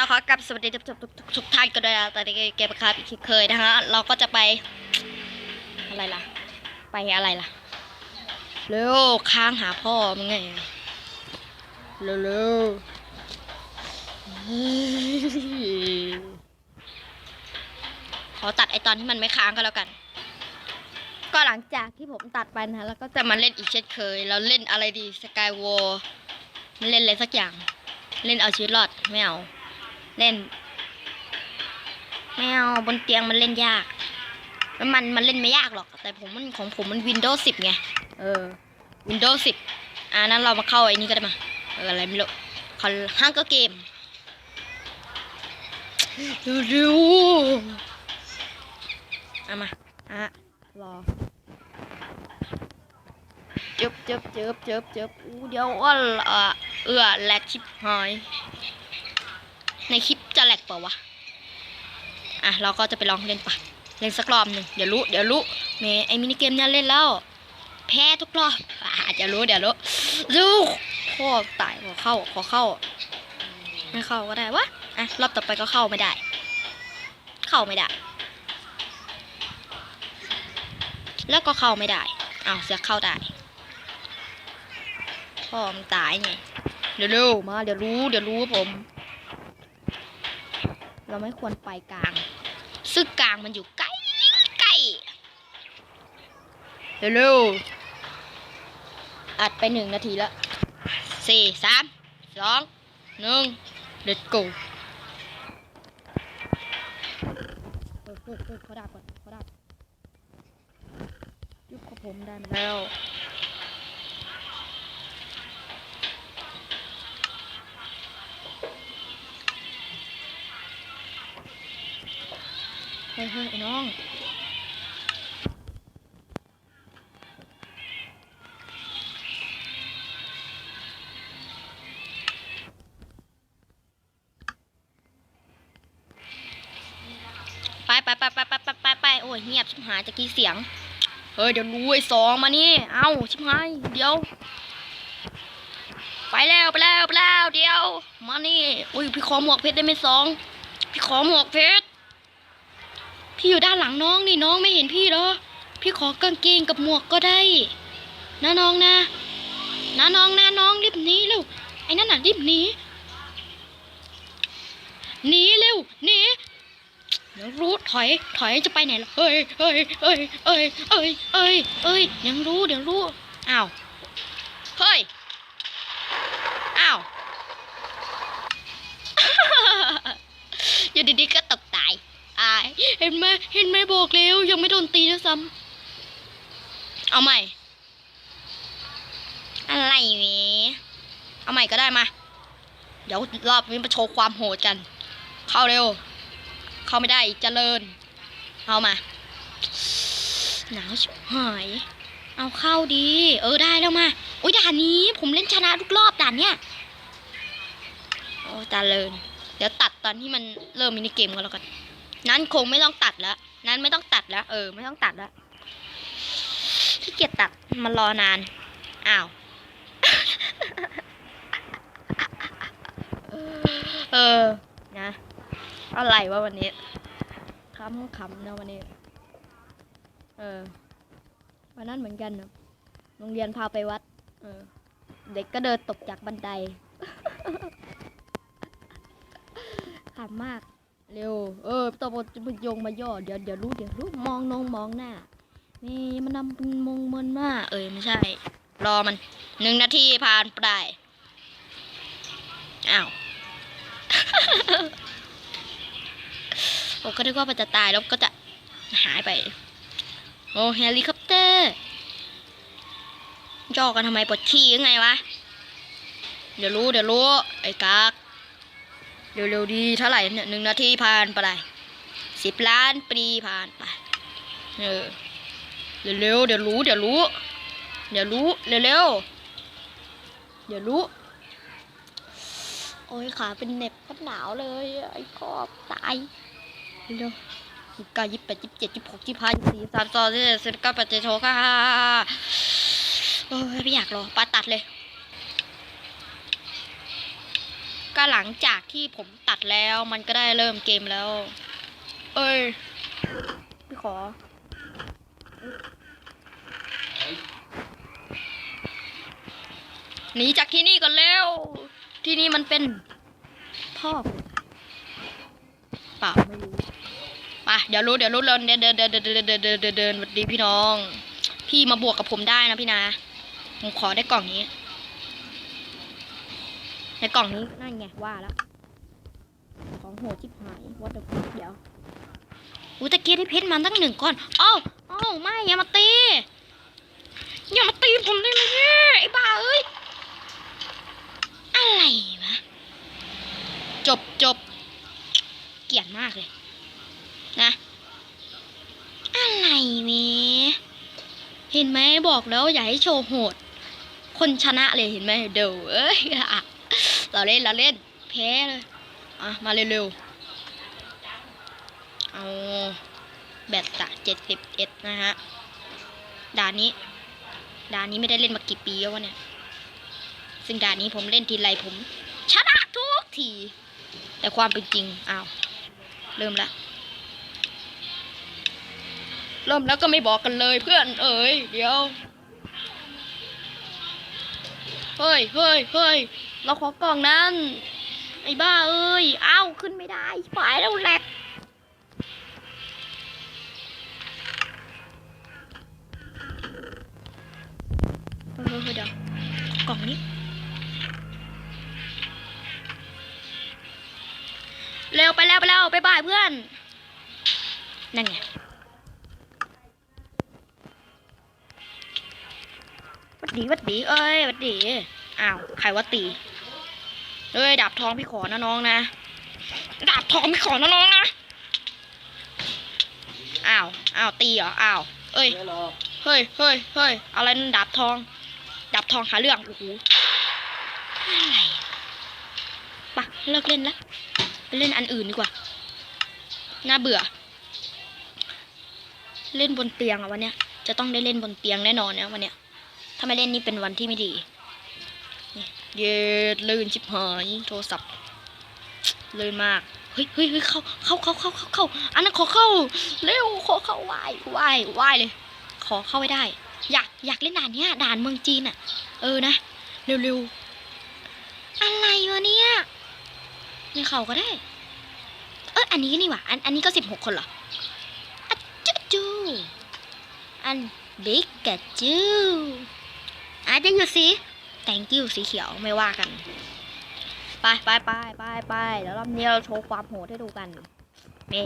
ต้องขอกลับสวัสดีทุกทุกทุกทุกท่านกันด้วยนะตอนนี้เกมครับอีกเช่เคยนะฮะ เราก็จะไป อะไรล่ะ ไปอะไรล่ะ เร็วค้างหาพ่อมึงไง เร็วเร็วเขอตัดไอตอนที่มันไม่ค้างก็แล้วกัน ก็หลังจากที่ผมตัดไปนะแล้วก็จะมาเล่นอีกเช่นเคยแล้วเล่นอะไรดีสกายวอลมันเล่นอะไรสักอย่าง เล่นเอาชีวิตรอดไม่เอา เล่นไม่เอาบนเตียงมันเล่นยากแล้วมันมันเล่นไม่ยากหรอก แต่ผมมันของผมมันวินโดว์สิบไง เออวินโดว์สิบอ่านั้นเรามาเข้าไอ้นี่ก็ได้มา เอออะไรไม่รู้คอนห้างก็เกมเร็วๆเอามาอะรอจึบจึบจึบจึบจึบอู้เดี๋ยวอ้อเออเออแลกชิบหาย ในคลิปจะแหลกเปล่าวะ อะเราก็จะไปลองเล่นปะเล่นสักรอบหนึ่งเดี๋ยวรู้เดี๋ยวรู้เมย์ไอมินิเกมเนี่ยเล่นแล้ว แพ้ทุกรอบอะจะรู้เดี๋ยวรู้รู้พ่อตายขอเข้าขอเข้า ไม่เข้าก็ได้วะอะรอบต่อไปก็เข้าไม่ได้ เข้าไม่ได้ แล้วก็เข้าไม่ได้อ้าวเสือเข้าได้พ่อมันตายไงเดี๋ยวร็วมาเดี๋ยวรู้เดี๋ยวรู้ผม เราไม่ควรไปกลาง ซึ่งกลางมันอยู่ใกล้ใกล้เร็วๆอัดไปหนึ่งนาทีแล้วสี่สามสองหนึ่ง let's go เฮ้ยเฮ้ยเฮ้ยเขาดับก่อนเขาดับยุบของผมได้มาแล้ว ฮ้ยเฮ้ยไอ้น้องไปไปไปไปไปไปไปไปโอ้ยเงียบชิบหายตะกี้เสียง เฮ้ยเดี๋ยวรู้ไอ้สองมานี่ เอ้าชิบหายเดี๋ยว ไปแล้วไปแล้วไปแล้วเดี๋ยว มานี่ อุ้ยพี่ขอหมวกเพชรได้ไหมสอง พี่ขอหมวกเพชร พี่อยู่ด้านหลังน้องนี่น้องไม่เห็นพี่หรอ พี่ขอกางเกงกับหมวกก็ได้นะน้องนะนะน้องนะน้องรีบหนีเร็วไอ้นั่นน่ะรีบหนีหนีเร็วหนีเดี๋ยวรู้ถอยถอยจะไปไหนล่ะเฮ้ยเฮ้ยเฮ้ยเอ้ยเอ้ยเอ้ยเอ้ยยังรู้เดี๋ยวรู้อ้าวเฮ้ยอ้าวอยู่ดีๆก็ เห็นไหมเห็นไหมบอกแล้ว ยังไม่โดนตีด้วยซ้ำเอาใหม่ อะไรเวเอาใหม่ก็ได้มา เดี๋ยวรอบนี้มาโชว์ความโหดกัน เข้าเร็ว เข้าไม่ได้เจริญ เอามา หนาวชิบหายเอาเข้าดี เออได้แล้วมาอุ้ยด่านนี้ผมเล่นชนะทุกรอบด่านเนี้ยโอ้เจริญเดี๋ยวตัดตอนที่มันเริ่มมินิเกมกันแล้วกัน นั้นคงไม่ต้องตัดแล้ว นั้นไม่ต้องตัดแล้ว เออ ไม่ต้องตัดแล้วขี้เกียจตัด มันรอนาน อ้าว เออ นะ อะไรวะวันนี้คำคำนะวันนี้ เออ วันนั้นเหมือนกันนะโรงเรียนพาไปวัด เออ เด็กก็เดินตกจากบันไดขำมาก เร็ว เออตัวมันโยงมาย่อ เดี๋ยวเดี๋ยวรู้เดี๋ยวรู้มองนองมองหน้า นี่มันนำเป็นมงมันมากเอ้ยไม่ใช่ รอมันหนึ่งนาทีผ่านไปอ้าวผมก็นึกว่ามันจะตายแล้วก็จะหายไป โอ้เฮลิคอปเตอร์จ่อกันทำไมปวดขี้ยังไงวะ เดี๋ยวรู้เดี๋ยวรู้ ไอ้กาก เร็วๆดีเท่าไหร่เนี่ยหนึ่งนาทีผ่านไปเลยสิบล้านปีผ่านไปเออเร็วๆเดี๋ยวรู้เดี๋ยวรู้เดี๋ยวรู้เร็วๆเดี๋ยวรู้โอ้ยขาเป็นเหน็บก็หนาวเลยไอ้กอบตายเร็วยี่สิบเก้ายี่สิบแปดยี่สิบเจ็ดยี่สิบหกยี่สิบห้ายี่สิบสี่ยี่สิบสามสองยี่สิบสี่สิบเก้าแปดเจ็ดหกห้าโอ้ยไม่อยากรอปาตัดเลย ก็หลังจากที่ผมตัดแล้วมันก็ได้เริ่มเกมแล้ว เอ้ยพี่ขอ หนีจากที่นี่ก่อนแล้ว ที่นี่มันเป็นพ่อเปล่าไม่รู้ปเดี๋ยวรู้เดี๋ยวรู้เดินเดินเดินเดินเดินเดินเดินเดินเดินเดินสวัสดีพี่น้อง พี่มาบวกกับผมได้นะพี่นะ ผมขอได้กล่องนี้ ในกล่องนี้นั่นไงว่าแล้ว ของโหดชิบหายวัดเดเดี๋ยวอูตะเกียได้เพชรมาตั้งหนึ่งก้อนเอ้าเอ้าไม่อย่ามาตี อย่ามาตีผมได้ไหมเนี่ยไอ้บ้าเอ้ย อะไรวะ จบจบ เกลียดมากเลย นะ อะไรเนีเห็นไหมบอกแล้วอย่าให้โชว์โหด คนชนะเลยเห็นไหมเดี๋ยวเอ้ยอะ เราเล่นเราเล่นแพ้เลยอะมาเร็วๆเอาแบตตะเจ็ดสิบเอ็ดนะฮะด่านนี้ด่านนี้ไม่ได้เล่นมากี่ปีแล้ววะเนี่ย ซึ่งด่านนี้ผมเล่นทีไรผม ชนะทุกที แต่ความเป็นจริงอ้าวเริ่มละเริ่มแล้วก็ไม่บอกกันเลยเพื่อนเอ๋ยเดี๋ยว เฮ้ยเฮ้ยเฮ้ย เราขอกล่องนั้น ไอ้บ้าเอ้ย เอ้าขึ้นไม่ได้ฝ่ายแล้วแหลกเฮ้ยเดี๋ยวกล่องนี้ เร็วไปแล้วไปแล้วไปบายเพื่อน นั่นไงวัดดีวัดดีเอ้ยวัดดีอ้าว ใครว่าตี เอ้ยดาบทองพี่ขอนะน้องนะดาบทองพี่ขอนะน้องนะอ้าวอ้าวตีเหรออ้าวเอ้ยเฮ้ยเฮ้ยเฮ้ยอะไรนั่นดาบทอง ดาบทองหาเรื่องโอ้โหอะไรปะเลิกเล่นละไปเล่นอันอื่นดีกว่าน่าเบื่อ เล่นบนเตียงอะวันเนี้ยจะต้องได้เล่นบนเตียงแน่นอนนะวันเนี้ยถ้าไม่เล่นนี่เป็นวันที่ไม่ดี เย็ดลื่นชิบหายโทรศัพท์ลื่นมากเฮ้ยเฮ้ยเข้าเข้าเข้าเข้าเข้าเข้าอันนั้นขอเข้าเร็วขอเข้าไหวไหวไหวเลย ขอเข้าไม่ได้ อยากอยากเล่นด่านเนี้ยด่านเมืองจีนอะ เออนะเร็วๆอะไรวะเนี่ยไม่เข้าก็ได้ เอออันนี้นี่หว่าอันอันนี้ก็สิบหกคนเหรออะจูจูอันบิ๊กกะจูอาจจะอยู่สิ thank you สีเขียวไม่ว่ากัน ไปไปไปไปไปเดี๋ยวรอบนี้เราโชว์ความโหดให้ดูกันเม่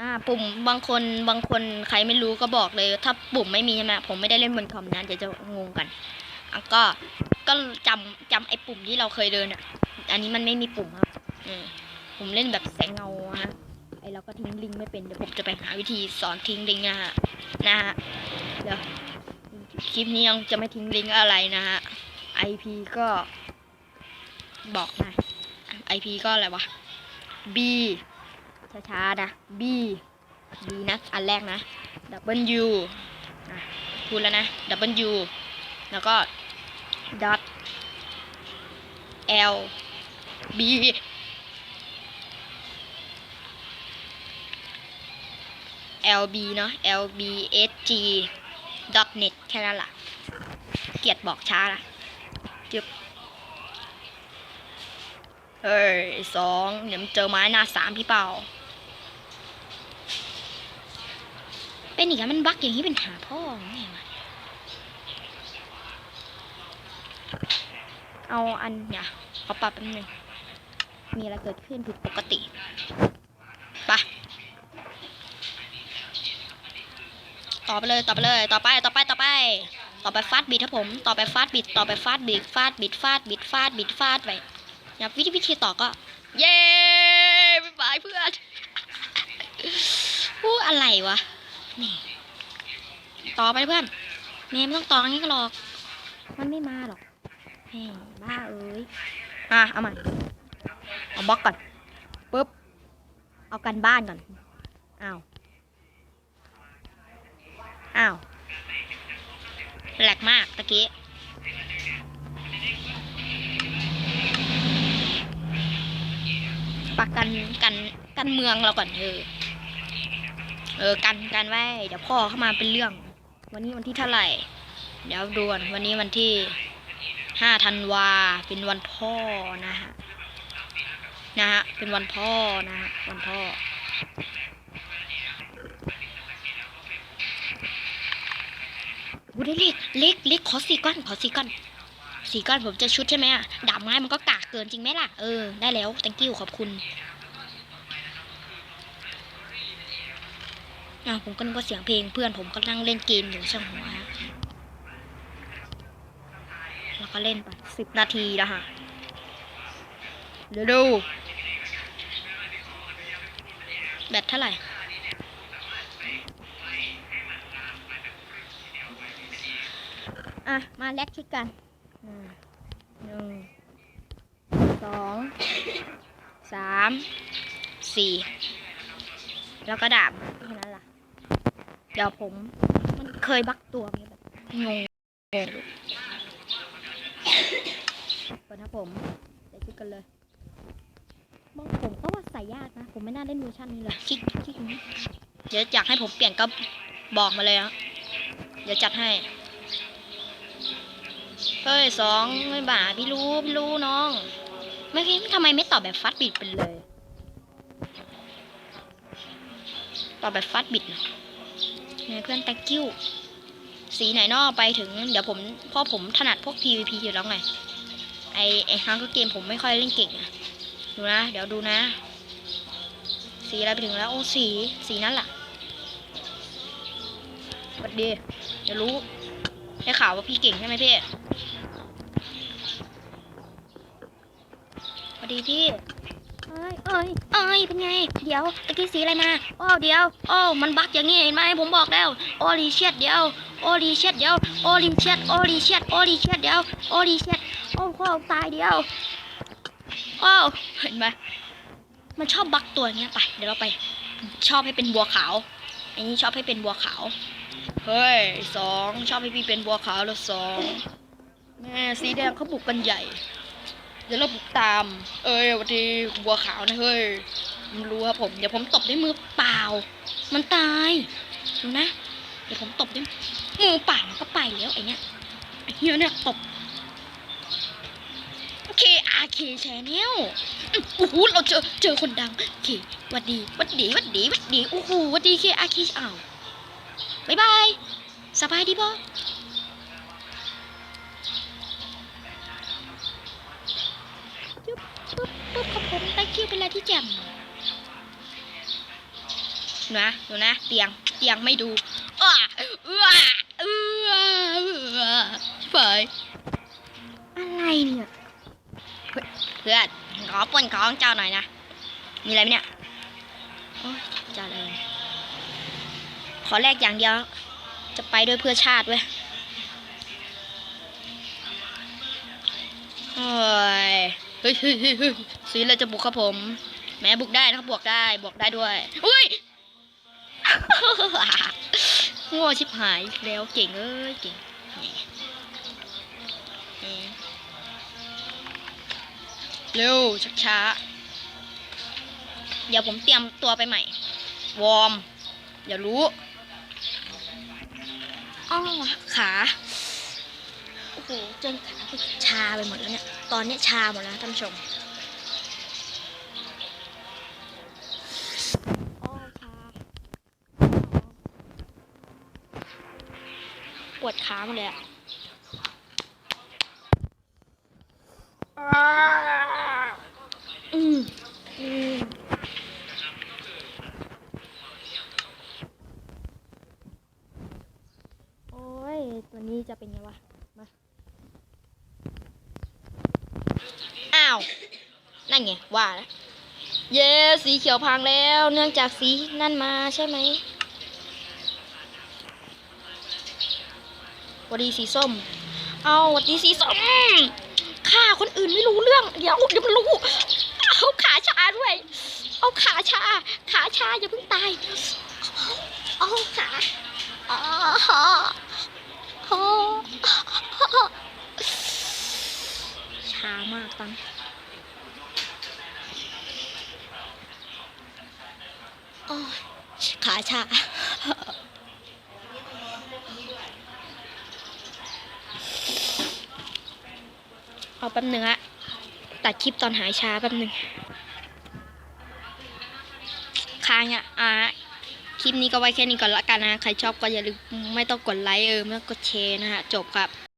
อ่าปุ่มบางคนบางคนใครไม่รู้ก็บอกเลย ถ้าปุ่มไม่มีใช่ไหมผมไม่ได้เล่นบนคอมนะเดี๋ยวจะงงกันอะก็ก็จำจำไอ้ปุ่มที่เราเคยเดินอะ อันนี้มันไม่มีปุ่มครับอืมผมเล่นแบบแสงเงาฮะไอเราก็ทิ้งลิงไม่เป็นเดี๋ยวผมจะไปหาวิธีสอนทิ้งลิงนะฮะนะฮะเดี๋ยว คลิปนี้ยังจะไม่ทิ้งลิงก์อะไรนะฮะ IP ก็บอกนะ IP ก็อะไรวะ B ช้าๆนะ B B นะ อันแรกนะ W อะพูดแล้วนะ W แล้วก็ dot L B L B เนาะ L B H G L B S G dot net แค่นั้นล่ะ เกียดบอกช้าละจึบเฮ้ยสองเดี๋ยวเจอไม้หน้าสามพี่เป่า เป็นอีกแล้วมันบักอย่างนี้เป็นหาพ่อไงวะเอาอันเนี่ยขอปรับแป๊บนึง มีอะไรเกิดขึ้นผิดปกติไปะ ต่อไปเลยต่อไปเลย ต่อไปต่อไปต่อไป ต่อไปฟาดบิดครับผม ต่อไปฟาดบิด ต่อไปฟาดบิดฟาดบิดฟาดบิดฟาดบิดฟาดไปนะวิธีวิธีต่อก็ เย้บายบายเพื่อนอู้อะไรวะนี่ต่อไปเพื่อนเมย์ไม่ต้องต่องนี้ก็หรอก มันไม่มาหรอกแหมบ้าเอ้ยอะเอาใหม่เอาบล็อกก่อนปุ๊บเอากันบ้านก่อนอ้าว อ้าวแหลกมากตะกี้ปักกันกันกันเมืองเราก่อนเออ เออกันกันไว้ เดี๋ยวพ่อเข้ามาเป็นเรื่อง วันนี้วันที่เท่าไหร่ เดี๋ยวดูก่อนวันนี้วันที่ห้าธันวาเป็นวันพ่อนะฮะนะฮะเป็นวันพ่อนะฮะวันพ่อ วูได้เล็กเล็กเล็กขอสี่ก้อนขอสี่ก้อนสี่ก้อนผมจะชุดใช่ไหมอะดาบไม้มันก็กากเกินจริงไหมล่ะ เออ ได้แล้ว thank you ขอบคุณอะผมก็นึกว่าเสียงเพลงเพื่อนผมก็นั่งเล่นเกมอยู่ช่างหัวแล้วก็เล่นไปสิบนาทีแล้วฮะเดี๋ยวดู แบตเท่าไหร่ อะ มาแลกชุดกันหนึ่งสองสามสี่แล้วก็ดาบแค่นั้นล่ะ เดี๋ยวผมมันเคยบักตัวไหมแบบงงงงก่อนนะผมใส่ชุดกันเลยบางผมก็ว่าใส่ยากนะ ผมไม่น่าเล่นเวอร์ชันนี้เลยคิดคิดนี้เดี๋ยวอยากให้ผมเปลี่ยนก็บอกมาเลยนะเดี๋ยวจัดให้ เฮ้ยสองไม่บ่าพี่รู้พี่รู้น้อง ไม่คิดทำไมไม่ตอบแบบฟัดบิดไปเลย ตอบแบบฟัดบิดนะเนี่ยเพื่อน thank you สีไหนนอกไปถึง เดี๋ยวผมพราะผมถนัดพวก PVP อยู่แล้วไง ไอไอฮังก็เกมผมไม่ค่อยเล่นเก่งอะดูนะ เดี๋ยวดูนะ สีอะไรไปถึงแล้ว โอ้สี สีนั้นล่ะสวัสดีเดี๋ยวรู้ได้ข่าวว่าพี่เก่งใช่ไหมพี่ สวัส ดีพี่เอ้ยเอ้ยเอ้ยเป็นไง เดี๋ยวตะกี้สีอะไรมาอ้เดี๋ยวอ้มันบักอย่างงี้เห็นไหมผมบอกแล้วโอรีเชียดเดี๋ยวโอรีเชียดเดี๋ยวโอริมเชียดโอรีเชียดโอรีเชียดเดี๋ยวโอรีเชียดโอ้พ่อตายเดียวโอ้เห็นไหมมันชอบบักตัวเงี้ยไปเดี๋ยวเราไป ชอบให้เป็นบัวขาวอันนี้ชอบให้เป็นบัวขาวเฮ้ยสองชอบให้พี่เป็นบัวขาวแล้วสองแม่สีแดงเขาบุกกันใหญ่ เดี๋ยวเราบุกตาม เอ้ยวันทีบัวขาวนะเฮ้ยมันรู้ครับผม เดี๋ยวผมตบด้วยมือเปล่า มันตายดูนะเดี๋ยวผมตบด้วยมือเปล่ามันก็ไปแล้วไอเนี้ยไอเนี้ยเนี่ยตบ K R K Channel อื้อโอ้โหเราเจอเจอคนดังโอเควัดดีวัดดีวัดดีวัดดีโอ้โหวัดดี K R K อ้าวบายบายสบายดีบ่ ปุ๊บขอบคุณ thank you เป็นอะไรที่แจ่มนะดูนะ เตียง เตียงไม่ดูอ้าเอื้อเอื้อเอื้อะไรเนี่ย เพื่อน ขอปนของเจ้าหน่อยนะ มีอะไรไหมเนี่ย โอ้ยเจ้าเลยขอแลกอย่างเดียว จะไปด้วยเพื่อชาติเว้ยโอ้ย เฮ้ยเฮ้ยเฮ้ยเฮ้ยสีอะไรจะบุกครับผม แม้บุกได้นะครับบวกได้บวกได้ด้วยอุ้ยโง่ชิบหายแล้วเก่งเอ้ยเก่งเร็วช้าช้าๆเดี๋ยวผมเตรียมตัวไปใหม่ วอร์มอย่ารู้อ้อขา โอ้โหจนขาชาไปหมดแล้วเนี่ย ตอนนี้ชาหมดแล้วท่านผู้ชมอ้อชาปวดขาหมดเลยอะอืมอืมโอ้ย ตัวนี้จะเป็นไงวะ มา อ้าว นั่นไงว่าแล้วเย้สีเขียวพังแล้ว เนื่องจากสีนั่นมาใช่ไหมวัดดีสีส้ม เอาวัดดีสีส้มฆ่าคนอื่นไม่รู้เรื่อง เดี๋ยวเดี๋ยวมันรู้ เอาขาชาด้วย เอาขาชา ขาชาอย่าเพิ่งตาย เอาขาอ๋อโอ้ามากตั้ง ขาชาเอาแป๊บหนึ่งอะตัดคลิปตอนหายชาแป๊บหนึ่งค้างอะอะคลิปนี้ก็ไว้แค่นี้ก่อนละกันนะ ใครชอบก็อย่าลืมไม่ต้องกดไลค์เออไม่ต้องกดแชร์นะฮะ จบครับ